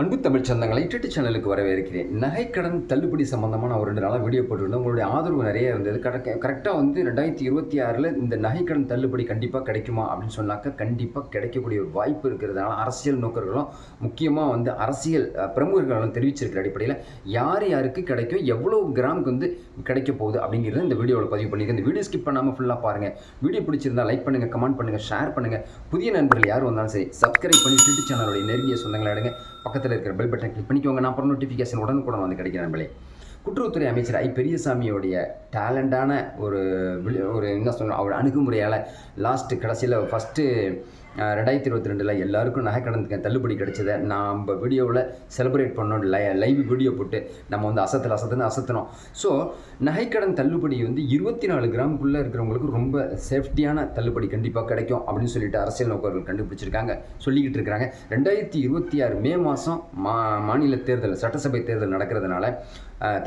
அன்பு தமிழ் சொந்தங்களை டிடி சேனலுக்கு வரவேற்கிறேன். நகைக்கடன் தள்ளுபடி சம்மந்தமாக நான் ஒரு ரெண்டு நாளாக வீடியோ போட்டுருந்தேன். உங்களுடைய ஆதரவு நிறைய இருந்தது. கரெக்ட் கரெக்டாக வந்து ரெண்டாயிரத்தி இருபத்தி ஆறில் இந்த நகைக்கடன் தள்ளுபடி கண்டிப்பாக கிடைக்குமா அப்படின்னு சொன்னாக்க கண்டிப்பாக கிடைக்கக்கூடிய ஒரு வாய்ப்பு இருக்கிறதுனால அரசியல் நோக்கர்களும் முக்கியமாக வந்து அரசியல் பிரமுகர்களும் தெரிவிச்சிருக்கிற அடிப்படையில் யார் யாருக்கு கிடைக்கும் எவ்வளோ கிராமுக்கு வந்து கிடைக்க போகுது அப்படிங்கிறத இந்த வீடியோவில் பதிவு பண்ணியிருக்கேன். இந்த வீடியோ ஸ்கிப் பண்ணாமல் ஃபுல்லாக பாருங்கள் வீடியோ பிடிச்சிருந்தா லைக் பண்ணுங்கள் கமெண்ட் பண்ணுங்கள் ஷேர் பண்ணுங்கள் புதிய நண்பர்கள் யார் வந்தாலும் சரி சப்ஸ்கிரைப் பண்ணி டிடி சேனலுடைய நெருங்கிய சொந்தங்களை எடுங்க பக்கத்தில் இருக்கிற பெல் பட்டன் கிளிக் பண்ணிக்கோங்க. நான் அப்புறம் நோட்டிஃபிகேஷன் உடனுக்குடன் வந்து கிடைக்கிற நண்பர்களே. குற்றவுத்துறை அமைச்சர் ஐ பெரியசாமியோடைய டேலண்டான ஒரு ஒரு என்ன சொல்லணும் அவர் அணுகுமுறையால் லாஸ்ட்டு கடைசியில் ஃபஸ்ட்டு ரெண்டாயிரத்தி இருபத்தி ரெண்டில் எல்லாருக்கும் நகைக்கடனுக்கு தள்ளுபடி கிடைச்சதை நம்ம வீடியோவில் செலிப்ரேட் பண்ணோம் லை லைவ் வீடியோ போட்டு நம்ம வந்து அசத்தில் அசத்துன்னு அசத்தினோம். ஸோ நகைக்கடன் தள்ளுபடி வந்து இருபத்தி நாலு கிராமுக்குள்ளே இருக்கிறவங்களுக்கு ரொம்ப சேஃப்டியான தள்ளுபடி கண்டிப்பாக கிடைக்கும் அப்படின்னு சொல்லிட்டு அரசியல் நோக்கர்கள் கண்டுபிடிச்சிருக்காங்க சொல்லிக்கிட்டு இருக்கிறாங்க. ரெண்டாயிரத்தி இருபத்தி ஆறு மே மாதம் மா மாநில தேர்தல் சட்டசபை தேர்தல் நடக்கிறதுனால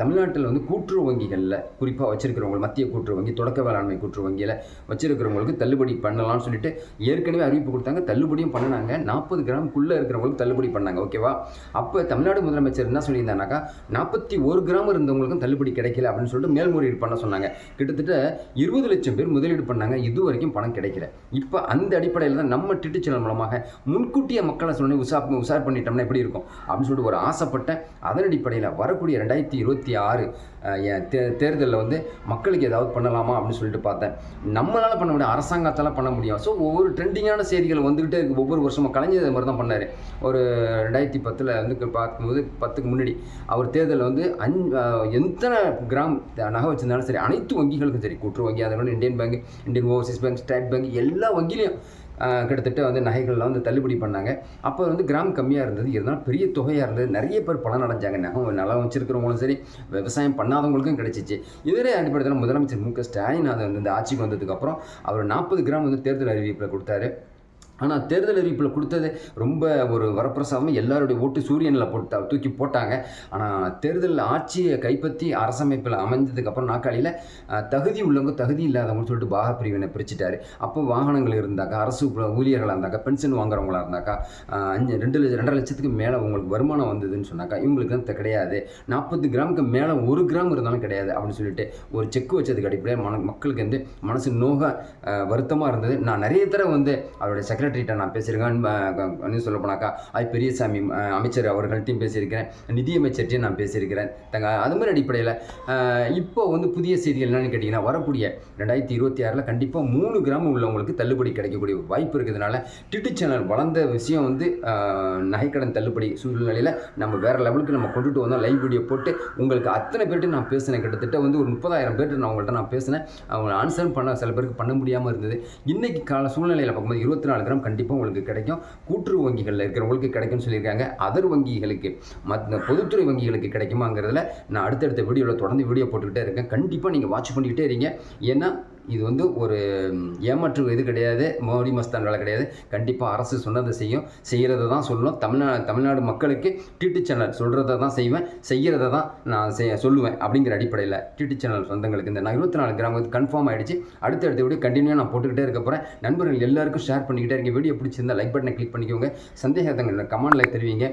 தமிழ்நாட்டில் வந்து கூட்டுறவு வங்கிகளில் குறிப்பாக வச்சிருக்கிறவங்க மத்திய கூட்டுறவு வங்கி தொடக்க வேளாண்மை கூட்டுறவு வங்கியில் வச்சிருக்கிறவங்களுக்கு தள்ளுபடி பண்ணலாம்னு சொல்லிட்டு ஏற்கனவே அறிவிப்பு கொடுத்தாங்க தள்ளுபடியும் பண்ணினாங்க. நாற்பது கிராம்குள்ளே இருக்கிறவங்களுக்கு தள்ளுபடி பண்ணாங்க ஓகேவா? அப்போ தமிழ்நாடு முதலமைச்சர் என்ன சொல்லியிருந்தாக்கா நாற்பத்தி ஒரு கிராம் இருந்தவங்களுக்கும் தள்ளுபடி கிடைக்கல அப்படின்னு சொல்லிட்டு மேல்முறையீடு பண்ண சொன்னாங்க. கிட்டத்தட்ட இருபது லட்சம் பேர் முதலீடு பண்ணாங்க இது வரைக்கும் பணம் கிடைக்கல. இப்போ அந்த அடிப்படையில் தான் நம்ம டிட்டு சேனல் மூலமாக முன்கூட்டியே மக்களை சொல்லி உஷார் உசார் பண்ணிட்டோம்னா எப்படி இருக்கும்? அப்படின்னு சொல்லிட்டு ஒரு ஆசைப்பட்டேன் அதன் அடிப்படையில் வரக்கூடிய ரெண்டாயிரத்தி இருபத்தி ஆறு தேர்தலில் வந்து மக்களுக்கு ஏதாவது பண்ணலாமா அப்படின்னு சொல்லிட்டு பார்த்தேன். நம்மளால் பண்ண முடியும் அரசாங்கத்தால் பண்ண முடியும். ஸோ ஒவ்வொரு ட்ரெண்டிங்கான செய்தி செய்திகள் வந்துக்கிட்டே இருக்குது ஒவ்வொரு வருஷமும் கலைஞர் அது மாதிரி தான் பண்ணார். ஒரு ரெண்டாயிரத்தி பத்தில் வந்து பார்க்கும்போது பத்துக்கு முன்னாடி அவர் தேர்தலில் வந்து அஞ் எத்தனை கிராம் நகை வச்சிருந்தாலும் சரி அனைத்து வங்கிகளுக்கும் சரி கூட்டுறவு வங்கி அதை Indian bank Indian overseas bank state bank எல்லா வங்கிலையும் கிட்டத்தட்ட வந்து நகைகள்லாம் வந்து தள்ளுபடி பண்ணாங்க. அப்போ வந்து கிராம் கம்மியாக இருந்தது. இருந்தாலும் பெரிய தொகையாக இருந்தது. நிறைய பேர் பலன் அடைஞ்சாங்க நகை நிலம் வச்சிருக்கிறவங்களும் சரி விவசாயம் பண்ணாதவங்களுக்கும் கிடைச்சிச்சு. இதே அடிப்படையில் முதலமைச்சர் மு க ஸ்டாலின் அதை வந்து இந்த ஆட்சிக்கு வந்ததுக்கப்புறம் அவர் நாற்பது கிராம் வந்து தேர்தல் அறிவிப்பில் கொடுத்தாரு. ஆனால் தேர்தல் அறிவிப்பில் கொடுத்தது ரொம்ப ஒரு வரப்பிரசாதமாக எல்லாருடைய ஓட்டு சூரியனில் போட்டு தூக்கி போட்டாங்க. ஆனால் தேர்தல் ஆட்சியை கைப்பற்றி அரசமைப்பில் அமைஞ்சதுக்கப்புறம் நாக்காளியில் தகுதி உள்ளவங்க தகுதி இல்லாதவங்கன்னு சொல்லிட்டு பாக பிரிவினை பிரிச்சுட்டாரு. அப்போ வாகனங்கள் இருந்தாக்கா அரசு ஊழியர்களாக இருந்தாக்கா பென்ஷன் வாங்குறவங்களா இருந்தாக்கா அஞ்சு ரெண்டு லட்சம் ரெண்டரை லட்சத்துக்கு மேலே உங்களுக்கு வருமானம் வந்ததுன்னு சொன்னாக்கா இவங்களுக்கு தான் கிடையாது. நாற்பது கிராமுக்கு மேலே ஒரு கிராம் இருந்தாலும் கிடையாது அப்படின்னு சொல்லிட்டு ஒரு செக் வச்சதுக்கு அடிப்படையாக மன மக்களுக்கு வந்து மனசு நோக வருத்தமாக இருந்தது. நான் நிறைய தடவை வந்து அவருடைய செக்ரட்டரிகிட்ட நான் பேசியிருக்கேன். இன்னும் சொல்ல போனாக்கா ஐ பெரியசாமி அமைச்சர் அவர்கள்ட்டையும் பேசியிருக்கிறேன். நிதியமைச்சர்ட்டையும் நான் பேசியிருக்கிறேன். தங்க அது மாதிரி அடிப்படையில் இப்போ வந்து புதிய செய்திகள் என்னென்னு கேட்டிங்கன்னா வரக்கூடிய ரெண்டாயிரத்தி இருபத்தி ஆறில் கண்டிப்பாக மூணு கிராம் உள்ளவங்களுக்கு தள்ளுபடி கிடைக்கக்கூடிய வாய்ப்பு இருக்கிறதுனால டிட்டு சேனல் வளர்ந்த விஷயம் வந்து நகைக்கடன் தள்ளுபடி சூழ்நிலையில் நம்ம வேறு லெவலுக்கு நம்ம கொண்டுட்டு வந்தோம். லைவ் வீடியோ போட்டு உங்களுக்கு அத்தனை பேர்ட்டு நான் பேசினேன். கிட்டத்தட்ட வந்து ஒரு முப்பதாயிரம் பேர்ட்டு நான் உங்கள்கிட்ட நான் பேசினேன். அவங்க ஆன்சர் பண்ண சில பேருக்கு பண்ண முடியாமல் இருந்தது. இன்றைக்கி கால சூழ்நிலையில் பார்க்கும்போது இருபத்தி நாலு கிராம் கண்டிப்பாக உங்களுக்கு கிடைக்கும். கூட்டுறவு வங்கிகளில் இருக்கிறவங்களுக்கு கிடைக்கும்னு சொல்லியிருக்காங்க. அதர் வங்கிகளுக்கு மற்ற பொதுத்துறை வங்கிகளுக்கு கிடைக்குமாங்கிறதுல நான் அடுத்தடுத்த வீடியோவில் தொடர்ந்து வீடியோ போட்டுக்கிட்டே இருக்கேன். கண்டிப்பாக நீங்கள் வாட்ச் பண்ணிக்கிட்டே இருங்க. ஏன்னா இது வந்து ஒரு ஏமாற்று இது கிடையாது மோடி மஸ்தான் வேலை கிடையாது. கண்டிப்பாக அரசு சொன்னதை செய்யும். செய்கிறத தான் சொல்லணும். தமிழ்நாடு தமிழ்நாடு மக்களுக்கு டிடி சேனல் சொல்கிறத தான் செய்வேன். செய்கிறத தான் நான் செய் சொல்லுவேன் அப்படிங்கிற அடிப்படையில் டிடி சேனல் சொந்தங்களுக்கு இந்த நான் இருபத்தி நாலு கிராமத்துக்கு கன்ஃபார்ம் ஆகிடுச்சு அடுத்தடுத்த வீடியோ கண்டினியூ நான் போட்டுக்கிட்டே இருக்க போகிறேன் நண்பர்கள் எல்லாருக்கும் ஷேர் பண்ணிக்கிட்டே இருங்க வீடியோ பிடிச்சிருந்தா லைக் பட்டனை கிளிக் பண்ணிக்கோங்க. சந்தேகத்தங்கள் கமெண்ட்ல தெரிவிங்க.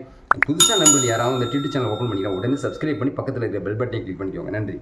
புதுசாக நண்பர்கள் யாராவது இந்த டிடி சேனல் ஓப்பன் பண்ணிக்கலாம் உடனே சப்ஸ்கிரைப் பண்ணி பக்கத்தில் இருக்கிற பெல் பட்டனை கிளிக் பண்ணிக்கோங்க. நன்றி.